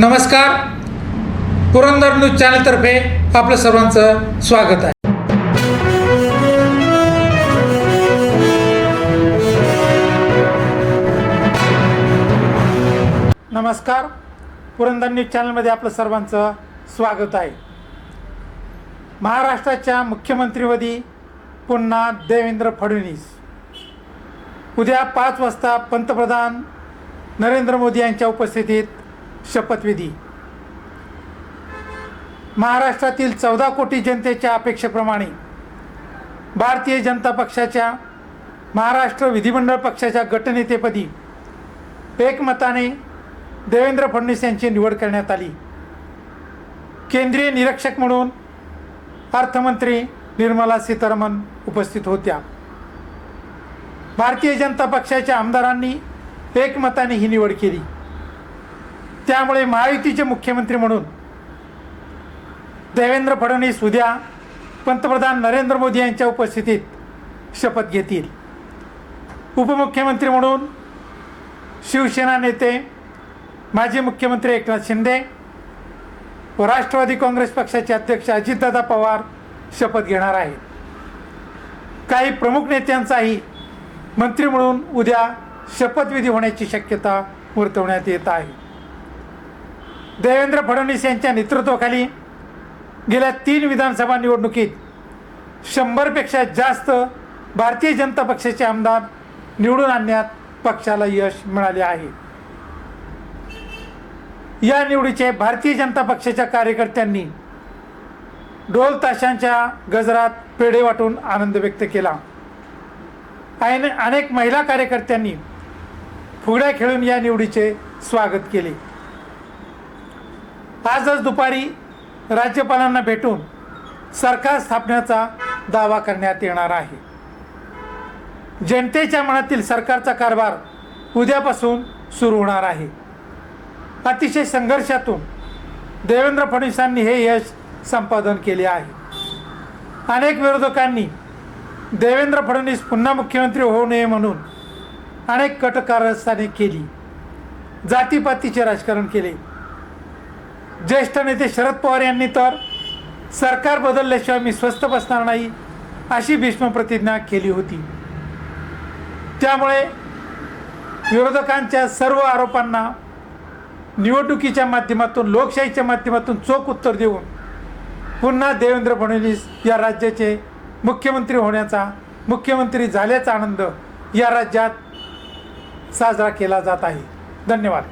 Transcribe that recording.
नमस्कार. पुरंदर न्यूज चॅनलतर्फे आपलं सर्वांचं स्वागत आहे. नमस्कार. पुरंदर न्यूज चॅनलमध्ये आपलं सर्वांचं स्वागत आहे. महाराष्ट्राच्या मुख्यमंत्रीपदी पुन्हा देवेंद्र फडणवीस. उद्या पाच वाजता पंतप्रधान नरेंद्र मोदी यांच्या उपस्थितीत शपथविधी. महाराष्ट्रातील चौदा कोटी जनतेच्या अपेक्षेप्रमाणे भारतीय जनता पक्षाच्या महाराष्ट्र विधिमंडळ पक्षाच्या गटनेतेपदी एकमताने देवेंद्र फडणवीस यांची निवड करण्यात आली. केंद्रीय निरीक्षक म्हणून अर्थमंत्री निर्मला सीतारामन उपस्थित होत्या. भारतीय जनता पक्षाच्या आमदारांनी एकमताने ही निवड केली. त्यामुळे महायुतीचे मुख्यमंत्री म्हणून देवेंद्र फडणवीस उद्या पंतप्रधान नरेंद्र मोदी यांच्या उपस्थितीत शपथ घेतील. उपमुख्यमंत्री म्हणून शिवसेना नेते माजी मुख्यमंत्री एकनाथ शिंदे व राष्ट्रवादी काँग्रेस पक्षाचे अध्यक्ष अजितदादा पवार शपथ घेणार आहेत. काही प्रमुख नेत्यांचाही मंत्री म्हणून उद्या शपथविधी होण्याची शक्यता वर्तवण्यात येत आहे. देवेंद्र फडणवीस यांच्या नेतृत्वाखाली गेल्या तीन विधानसभा निवडणुकीत शंभरपेक्षा जास्त भारतीय जनता पक्षाचे आमदार निवडून आणण्यात पक्षाला यश मिळाले आहे. या निवडीचे भारतीय जनता पक्षाच्या कार्यकर्त्यांनी ढोल ताशांच्या गजरात पेढे वाटून आनंद व्यक्त केला. अनेक महिला कार्यकर्त्यांनी फुगड्या खेळून या निवडीचे स्वागत केले. आजच दुपारी राज्यपालांना भेटून सरकार स्थापण्याचा दावा करण्यात येणार आहे. जनतेच्या मनातील सरकारचा कारभार उद्यापासून सुरू होणार आहे. अतिशय संघर्षातून देवेंद्र फडणवीसांनी हे यश संपादन केले आहे. अनेक विरोधकांनी देवेंद्र फडणवीस पुन्हा मुख्यमंत्री होऊ नये म्हणून अनेक कटकारस्थाने केली. जातीपातीचे राजकारण केले. ज्येष्ठ नेते शरद पवार यांनी तर सरकार बदलल्याशिवाय मी स्वस्थ बसणार नाही अशी भीष्म प्रतिज्ञा केली होती. त्यामुळे विरोधकांच्या सर्व आरोपांना निवडणुकीच्या माध्यमातून लोकशाहीच्या माध्यमातून चोख उत्तर देऊन पुन्हा देवेंद्र फडणवीस या राज्याचे मुख्यमंत्री होण्याचा मुख्यमंत्री झाल्याचा आनंद या राज्यात साजरा केला जात आहे. धन्यवाद.